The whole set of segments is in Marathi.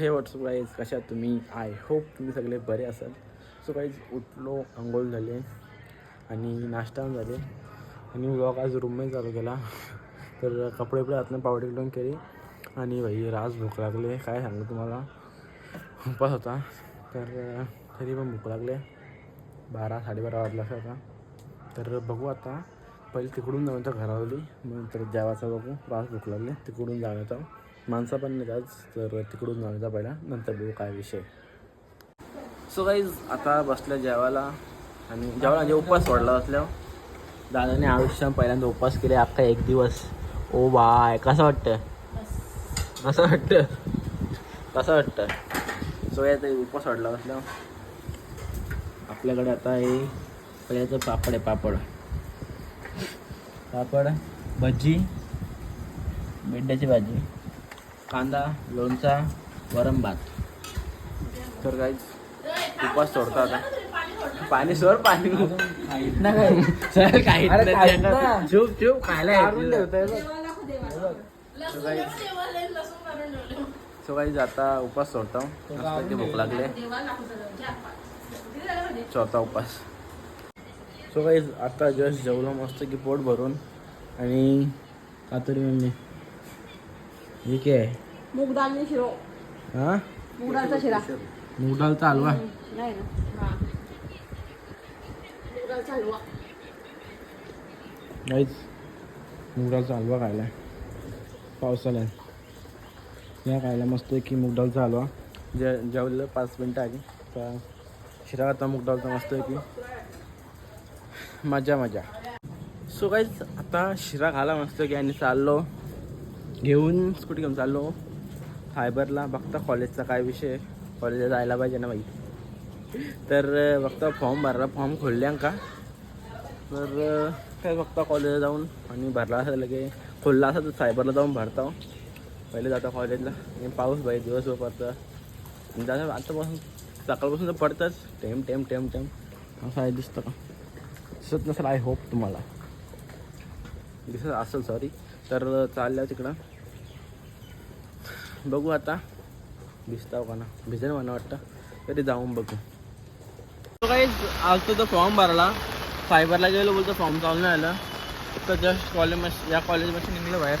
हे व्हॉट्सअप गाईज कशा तुम्ही? आय होप तुम्ही सगळे बरे असाल. सो गाईज उठलो आंघोळ झाले आणि नाश्ता पण झाले. आणि व्लॉग आज रूममध्ये चालू केला. तर कपडे बिपडे आतनं पावडे बिवडे केली. आणि भाई राज भूक लागले. काय सांगू तुम्हाला? उपास होता. तर तरी पण भूक लागले. बारा साडेबारा वाजला असं होता तर बघू आता. पहिले तिकडून जाऊन तर घरावली. मग नंतर जेवायचं बघू. रास भूक लागले. तिकडून जाण्याचा माणसं पण नाही आज तर तिकडून जाण्याचा पहिला नंतर बघू काय विषय. सो गाईज आता बसल्या जेवायला आणि जेवायला म्हणजे उपवास सोडला असल्यावर. दादाने आयुष्यात पहिल्यांदा उपवास केले अख्खा एक दिवस. ओ बाय कसं वाटतं कसं वाटतं कसं वाटतं सो यात उपवास सोडला असल्यावर. आपल्याकडे आता हे पहिल्याचं पापड आहे पापड. पापड भजी मेंढ्याची भाजी. कांदा लोणचा वरम भात. तर काहीच उपास सोडता आता. पाणी सोड पाणी. ना काय? सर काही चूप चूप खायला सो काही आता उपास सोडता. मस्त की भूक लागले. चौथा उपास. सो काही आता जस्ट जेवलो मस्त की पोट भरून. आणि कातरी मम्मी. हे काय? आहे? मूग डाळ आणि शिरो. हा? मूग डाळचा शिरा. मूग डाळचा हलवा? नाही ना. हा. मूग डाळचा हलवा. नाहीच. मूग डाळचा हलवा खायला. पावसाळ्यात. या खायला मस्त की मूग डाळचा हलवा. जे जेवलेलं पाच मिनटं आधी तर शिरा आता मूग डाळचा मस्त की. मजा मजा. सो काहीच आता शिरा खाला मस्त की आणि चाललो. घेऊन स्कूटी घेऊन चाललो. फायबरला बघता कॉलेजचा काय विषय? कॉलेजला जायला पाहिजे ना बाई. तर बघता फॉर्म भरला. फॉर्म खोलल्या का तर काय बघता कॉलेजला जाऊन? आणि भरला असं लगे खोलला असं तर सायबरला जाऊन भरता हो. पहिले जाता कॉलेजला आणि पाऊस बाई दिवसभर पडतं जाता आतापासून सकाळपासून तर पडतंच. टेम टेम टेम टेम. असं आहे दिसतं का? दिसत नसेल आय होप तुम्हाला. दिसत असेल सॉरी तर चालल्या तिकडं. बघू आता. भिजताव का ना? भिजेल मला वाटतं. तरी जाऊन बघू. काही आज तो फॉर्म भरला फायबरला गेलो बोलतो फॉर्म चालू नाही आलं तर जस्ट कॉलेज या कॉलेजपासून निघलं बाहेर.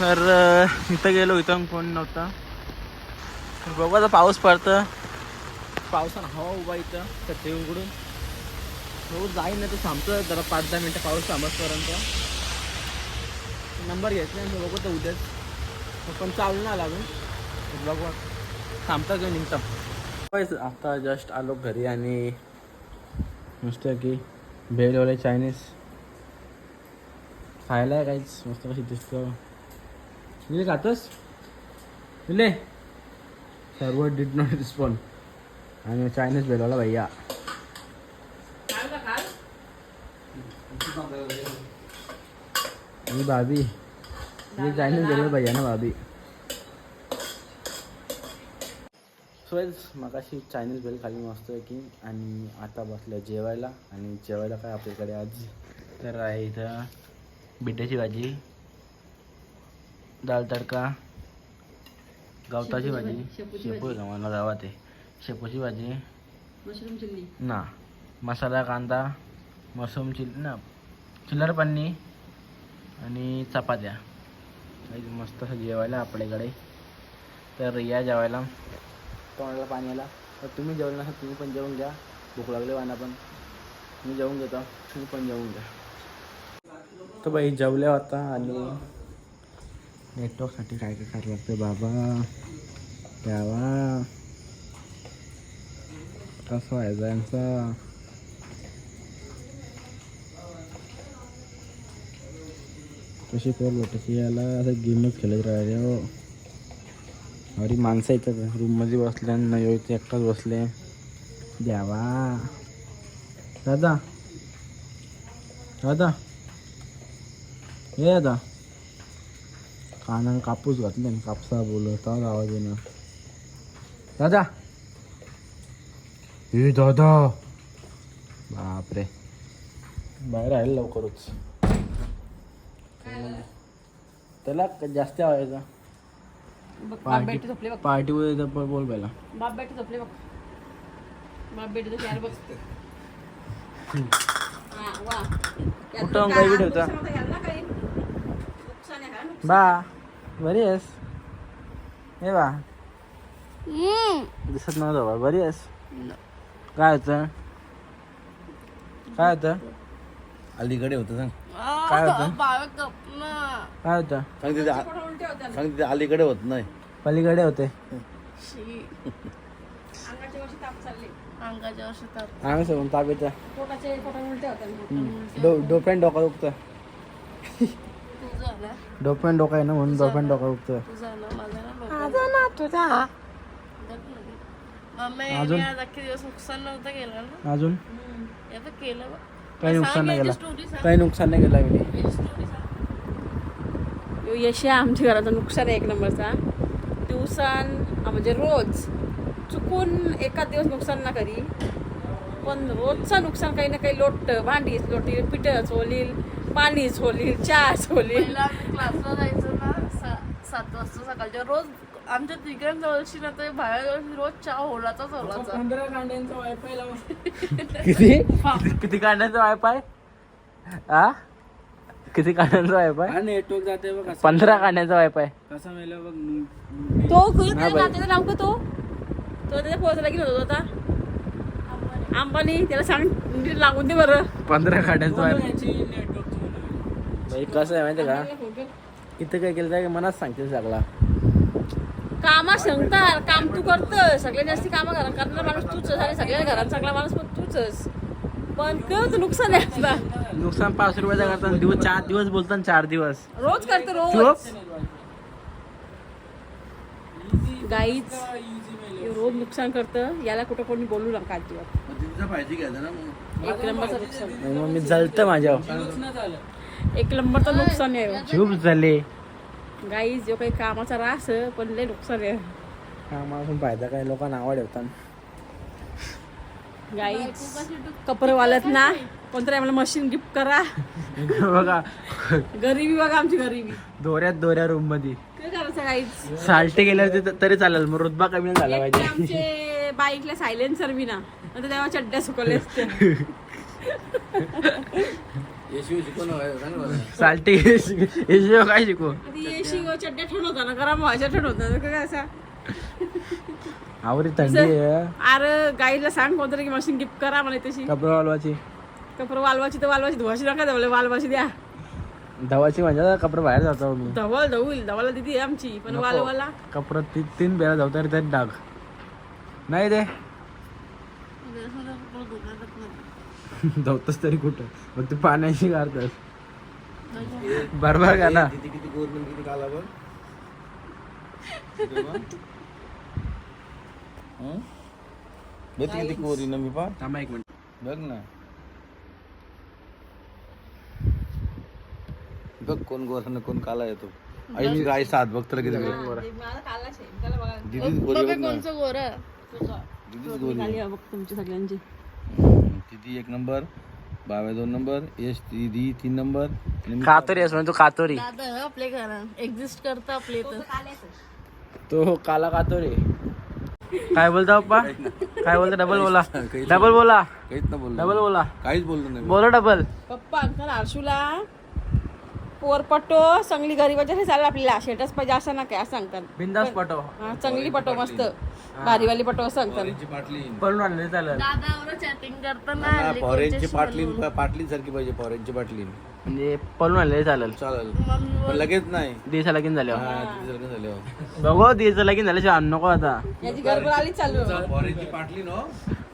तर इथं गेलो इथं कोण नव्हता. बघू आता पाऊस पडतं. पावसानं हवा उभा इथं तर ते उघडून. हो जाईल ना तर थांबतो जरा पाच दहा मिनटं पाऊस थांबतपर्यंत. नंबर घेतला मी बघू तर उद्याच पण चालू ना लागून बघू थांबतं थांबता किंवा निघता आता जस्ट आलो घरी आणि मस्त की भेलवाले चायनीज खायला आहे काहीच. मस्त कशी दिसतं. मी खातोस? मिले सर्व डिड नॉट रिस्पॉन्ड आणि चायनीज भेलवाला भैया. आणि भाभी ये चायनीज भेळवाला भैया ना भाभी सोयच मगाशी चायनीज बेल खाली मस्त आहे की आणि आता बसलं जेवायला आणि जेवायला काय आपल्याकडे आज? तर आहे इथं बिट्याची भाजी दाल तडका गवताची भाजी शेपूची शेपू मला गावात आहे शेपूची भाजी. Mushroom chilli. ना मसाला कांदा मशरूम चिल्ली ना चिल्लर पन्नी आणि चपात्या. मस्त असं जेवायला आपल्याकडे. तर या जेवायला. तोंडाला पाणी आला. तर तुम्ही जेवलं नसा तुम्ही पण जेवून घ्या. भूक लागले वाना पण. मी जेवून घेतो. तुम्ही पण जेवून घ्या. तर बाई जेवल्या होता आणि नेटवर्कसाठी काय काय करावं लागतं बाबा? द्यावा कसं व्हायचं यांचा. कशी कॉल भेटायची याला असं गेमच खेळत राहिले हो. अरे माणसं येतात. रूममध्ये बसले आणि नाही इथे एकटाच बसले. द्यावा दादा दादा हे दादा कानाने कापूस घातले आणि कापसा बोलत आवाज येणार दादा हे दादा. बापरे. बाहेर आहे लवकरच. त्याला जास्त बघ बाप पार्टी बेटी झोपले बघ. पार्टी मध्ये बोल पहिला. बाप बेटी झोपले बघ. बाप बेटी चार बघ. हा, वा. कुठं काही होतं? नुकसान. बा बरी आहेस? हे बा. दिसत नव्हतं बा बरी आहेस? काय होतं? काय होतं? अलीकडे होतं सांग. काय होतं. काय होतं? सांग तिथे आ-. सांग तिथे अलीकडे होत नाही. पलीकडे होते. अंगाच्या वर्षी ताप आम्ही ताप येतं. डो डोप्यान डोका दुखतं तुझा ना डोप्यान डोका आहे ना म्हणून डोप्यान डोका दुखतं तुझा ना माझा ना माझा ना तुझा. मम्मी अजून? मी आज अख्खे दिवस नुकसान नव्हतं केलं ना. अजून? हे तर केलं बा. काही नुकसान नाही सांग. काही नुकसान नाही मी यश आहे आमच्या घराचं नुकसान आहे एक नंबरचा दिवसान म्हणजे रोज चुकून एका दिवस नुकसान ना करी पण रोजचं नुकसान काही ना काही लोट भांडीच लोटील पिठच होलील पाणीच होलील चहाच होलील. क्लासला जायचो ना सात वाजता सकाळच्या रोज आमच्या तिघांजवळशी ना ते बाहेर रोज चहा होलाचाच होलाचा किती? किती काढण्याचा वायफाय आ? किती काढण्याचा वायफाय नेटवर्क जाते बघ पंधरा काढण्याचा वायफाय कसा मेला बघ तो नात्याचं नाव का तो? तो त्याच्या पोहोचला की होतो. आता अंबानी. त्याला सांग नीट लागून दे बरं. पंधरा काढण्याचा वायफाय भाई कसं आहे माहिती आहे का इथं काय केलं तर मनात सांगते सगळा. कामा सांगतात काम तू करत सगळ्यात जास्ती कामं घरात करणारा माणूस तूच आणि सगळ्या घरात सगळा माणूस पण तूच पण कळत नुकसान आहे नुकसान पाच रुपयाचा करताना दिवस चार दिवस बोलताना चार दिवस. रोज करतो रोज. गाईच रोज नुकसान करतं. याला कुठं कोणी बोलू नका अजिबात. तिचा ना मग एक नंबरचं नुकसान. मग मी जळतं माझ्यावर. एक नंबरचं नुकसान आहे. झूप झाले. गाईच जो काही कामाचा रास पण लय नुकसान आहे कामापासून फायदा काय लोकांना आवड ठेवतात गाईच कपडे वालत ना कोणतरी आम्हाला मशीन गिफ्ट करा बघा गरिबी बघा आमची गरिबी दोऱ्यात दोऱ्या रूममध्ये काय करायचं गाईच साल्टे गेल्यावर तरी चालेल मग रुतबा कमी झाला पाहिजे आमचे बाईकला सायलेन्सर बी ना नंतर तेव्हा चड्ड्या सुकवले असते साल्टे हे काय शिकू? आधी येशी व चड्ड्या ठेवून होता ना गरम व्हायच्या काय असा? आवरी थंडी आहे. अरे गाईला सांग कोणतरी की मशीन गिफ्ट करा मला तशी. कपडे वालवाची. कपडे वालवाची तर वालवाची धुवाशी नका द्या वालवाची द्या. धवाची म्हणजे कपडे बाहेर जातो मी धवल धवल धवाला दिदी आमची पण. वालवाला. कपडे ती तीन बेला जाऊ तरी त्यात डाग. नाही दे धावतोस तरी कुठं? मग तू पाण्याशी गारतस बरोबर का ना? किती किती किती हं? कोरी ना मी पा थांबा एक मिनिट. बघ ना. बघ कोण गोरा कोण काला येतो. आईची गाय सात बघ तर किती गोरी. दीदीच गोरी बघ ना. गोरा? दीदीच बघ तुमची सगळ्यांची. हं, दीदी एक नंबर बाव्या दोन नंबर यश दीदी तीन नंबर. कातोरी असं म्हणजे तू कातोरी. दादा हं आपल्या घरात एक्झिस्ट करतं आपल्या इथं. तो काला कातोरी. काय बोलता पप्पा? काय बोलता? डबल बोला. डबल बोला. काहीच ना बोललो डबल बोला. काहीच बोललो नाही. बोला डबल पप्पा अंकल आरशूला पोरपटो चांगली गरीबाच्या हे चालेल आपल्याला. शेटच पाहिजे असं ना काय असं सांगतात. बिंदास पटो. हा चांगली पटो मस्त. भारीवाली पटो सांगतात. पळून आणले चालेल दादावर चॅटिंग करताना ना हल्ली फॉरेनची पाटली बोलून. पाटली सारखी पाहिजे फॉरेनची पाटली. म्हणजे पळून आणले चालेल. चालेल पण लगेच नाही. दिवसा लगीन झाले हा तिथे सारखं झालं बघू दिवसा लगीन झाल्याशिवाय आणू नको आता. याची गडबड आली चालू. आहे. फॉरेनची पाटली नो.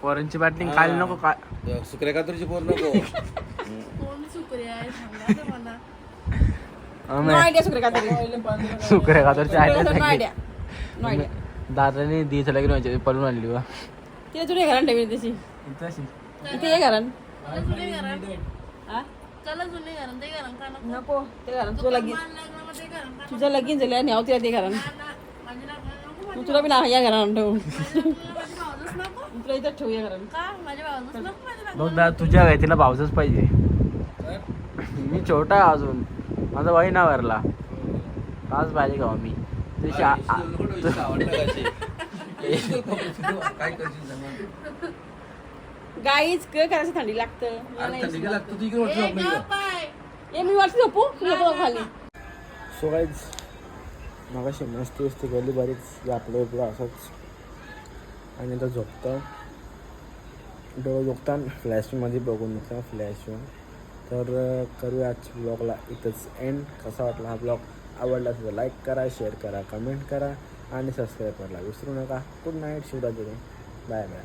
पोरांची बॅटिंग खाली नको काय कातरची पोर नको. कोण सुक्रिया आहे? सांगा तर मला. का सुकरे कातरची आयडिया दादाने दिवसा लगीन व्हायचे पळून आणली वा तिला तुझ्या घरात ठेवी त्याची इथे ये घरात चला जुने घरात हा चला जुने घरात ते घरात का नको ते लगीन का तुझं झालं आणि तिला ते तुला बी ना या ठेवून तुला इथं ठेवू या का? बघ दादा तुझ्या तिला भावचंच पाहिजे. मी छोटा आहे अजून. माझा भाई ना वरला पाच भाजी खावा मी आ- आ- काय करशील गाईच क करायचं थंडी लागतं. मला नाही तिकडे का? ए मी वरती झोपू? झोपू खाली? सो गाईज मगाशी मस्ती वस्ती केली बरीच आपलं पुढं असंच. आणि आता झोपतं. डोळं झोपताना फ्लॅशमध्ये बघून नका फ्लॅशवर तर करूया आज ब्लॉगला इथंच एंड कसा वाटला हा ब्लॉग आवडला तर लाईक करा शेअर करा कमेंट करा आणि सबस्क्राईब करायला विसरू नका. Good night Shivraj bye bye